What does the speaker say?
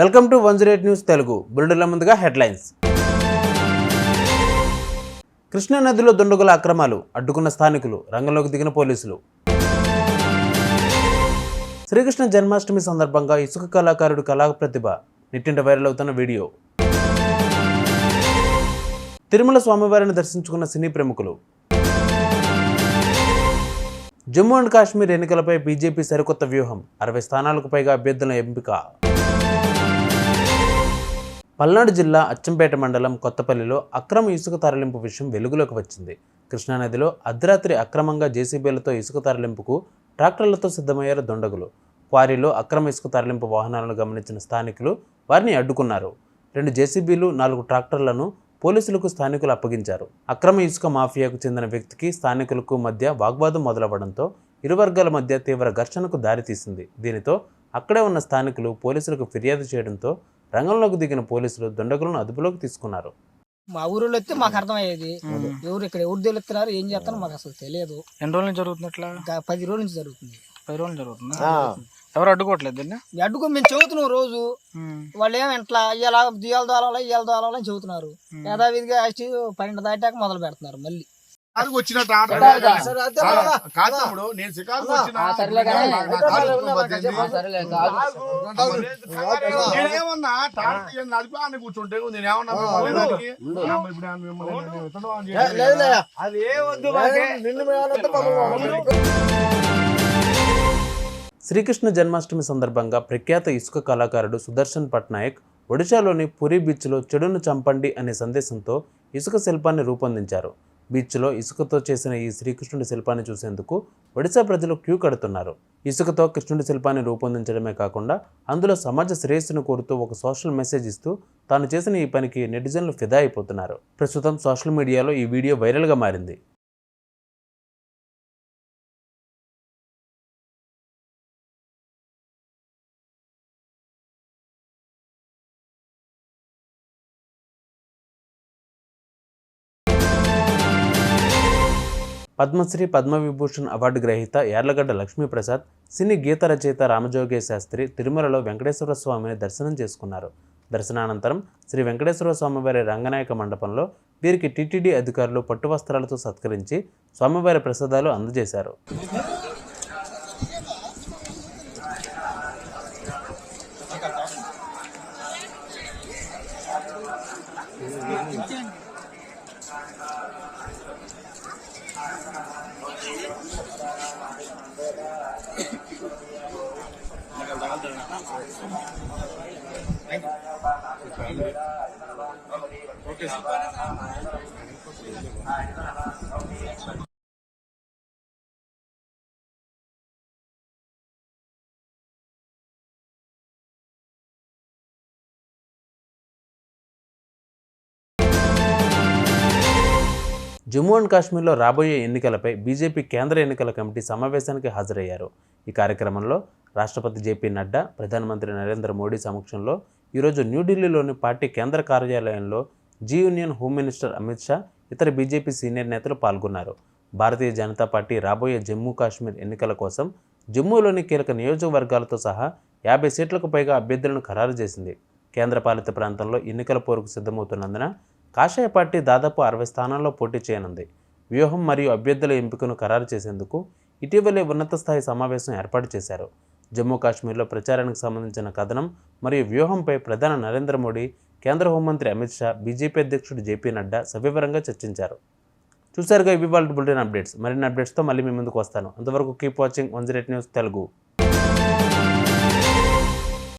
Welcome to one zero eight news Telugu. బుల్డర్ల ముందుగా headlines. Krishna నదిలో దుండగుల అక్రమాలు అడ్డుకున్న స్థానికులు రంగంలోకి దిగిన పోలీసులు. శ్రీకృష్ణ జన్మాష్టమి సందర్భంగా ఇసుక కళాకారుడు కళా ప్రతిభ నిట్టింట వైరల్ అవుతున్న వీడియో. తిరుమల స్వామివారిని దర్శించుకున్న సినీ ప్రముఖులు. జమ్మూ అండ్ కాశ్మీర్ ఎన్నికలపై బీజేపీ సరికొత్త వ్యూహం అరవై స్థానాలకు పైగా అభ్యర్థుల ఎంపిక. పల్నాడు జిల్లా అచ్చంపేట మండలం కొత్తపల్లిలో అక్రమ ఇసుక తరలింపు విషయం వెలుగులోకి వచ్చింది. కృష్ణానదిలో అర్ధరాత్రి అక్రమంగా జేసీబీలతో ఇసుక తరలింపుకు ట్రాక్టర్లతో సిద్ధమయ్యారు దొండగులు. క్వారీలో అక్రమ ఇసుక తరలింపు వాహనాలను గమనించిన స్థానికులు వారిని అడ్డుకున్నారు. రెండు జేసీబీలు నాలుగు ట్రాక్టర్లను పోలీసులకు స్థానికులు అప్పగించారు. అక్రమ ఇసుక మాఫియాకు చెందిన వ్యక్తికి స్థానికులకు మధ్య వాగ్వాదం మొదలవడంతో ఇరు వర్గాల మధ్య తీవ్ర ఘర్షణకు దారితీసింది. దీనితో అక్కడే ఉన్న స్థానికులు పోలీసులకు ఫిర్యాదు చేయడంతో రంగంలోకి దిగిన పోలీసులు దుండగులను అదుపులోకి తీసుకున్నారు. మా ఊరిలో వస్తే మాకు అర్థమయ్యేది. ఎవరు ఇక్కడ ఎవరు తెలుస్తున్నారు ఏం చేస్తారో మాకు అసలు తెలియదు. ఎన్ని రోజులు నుంచి జరుగుతుంది ఇట్లా ఇంకా పది రోజుల నుంచి జరుగుతుంది. పది రోజులు జరుగుతుంది? ఎవరు అడ్డుకోవట్లేదు అడ్డుకో మేము చెబుతున్నాం రోజు. వాళ్ళు ఏం ఇట్లా ఇవాళ దియాల దోలాలి ఇవాళ దోలాలి అని చెబుతున్నారు యథావిధిగా వచ్చి పన్నెండు దాటాక మొదలు పెడుతున్నారు మళ్ళీ. వచ్చినట్టు ఆట. కాదు తమ్ముడు, నేను వచ్చిన. నేనేమన్నా నడిపి కూర్చుంటే నేనేమన్నా. శ్రీకృష్ణ జన్మాష్టమి సందర్భంగా ప్రఖ్యాత ఇసుక కళాకారుడు సుదర్శన్ పట్నాయక్ ఒడిశాలోని పురి బీచ్లో చెడును చంపండి అనే సందేశంతో ఇసుక శిల్పాన్ని రూపొందించారు. బీచ్లో ఇసుకతో చేసిన ఈ శ్రీకృష్ణుడి శిల్పాన్ని చూసేందుకు ఒడిశా ప్రజలు క్యూ కడుతున్నారు. ఇసుకతో కృష్ణుడి శిల్పాన్ని రూపొందించడమే కాకుండా అందులో సమాజ శ్రేయస్సును కోరుతూ ఒక సోషల్ మెసేజ్ ఇస్తూ తాను చేసిన ఈ పనికి నెటిజన్లు ఫిదా అయిపోతున్నారు. ప్రస్తుతం సోషల్ మీడియాలో ఈ వీడియో వైరల్గా మారింది. పద్మశ్రీ పద్మవిభూషణ్ అవార్డు గ్రహీత యార్లగడ్డ లక్ష్మీప్రసాద్ సినీ గీత రచయిత రామజోగే శాస్త్రి తిరుమలలో వెంకటేశ్వర స్వామిని దర్శనం చేసుకున్నారు. దర్శనానంతరం శ్రీ వెంకటేశ్వర స్వామివారి రంగనాయక మండపంలో వీరికి టీటీడీ అధికారులు పట్టు వస్త్రాలతో సత్కరించి స్వామివారి ప్రసాదాలు అందజేశారు. Okay sir. జమ్మూ అండ్ కాశ్మీర్లో రాబోయే ఎన్నికలపై బీజేపీ కేంద్ర ఎన్నికల కమిటీ సమావేశానికి హాజరయ్యారు. ఈ కార్యక్రమంలో రాష్ట్రపతి జేపీ నడ్డా ప్రధానమంత్రి నరేంద్ర మోడీ సమక్షంలో ఈరోజు న్యూఢిల్లీలోని పార్టీ కేంద్ర కార్యాలయంలో G union home minister Amit Shah ఇతర బీజేపీ సీనియర్ నేతలు పాల్గొన్నారు. భారతీయ జనతా పార్టీ రాబోయే జమ్మూ కాశ్మీర్ ఎన్నికల కోసం జమ్మూలోని కీలక నియోజకవర్గాలతో సహా యాభై సీట్లకు పైగా అభ్యర్థులను ఖరారు చేసింది. కేంద్రపాలిత ప్రాంతంలో ఎన్నికల పోరుకు సిద్ధమవుతున్నందున కాషాయ పార్టీ దాదాపు అరవై స్థానాల్లో పోటీ చేయనుంది. వ్యూహం మరియు అభ్యర్థుల ఎంపికను ఖరారు చేసేందుకు ఇటీవలే ఉన్నత స్థాయి సమావేశం ఏర్పాటు చేశారు. జమ్మూ కాశ్మీర్లో ప్రచారానికి సంబంధించిన కథనం మరియు వ్యూహంపై ప్రధాని నరేంద్ర మోడీ కేంద్ర హోంమంత్రి అమిత్ షా బీజేపీ అధ్యక్షుడు జేపీ నడ్డా సవివరంగా చర్చించారు. చూసారుగా ఇవి వాళ్ళ బులెటిన్ అప్డేట్స్. మరిన్ని అప్డేట్స్తో మళ్ళీ మీ ముందుకు వస్తాను. అంతవరకు keep watching one zero news Telugu.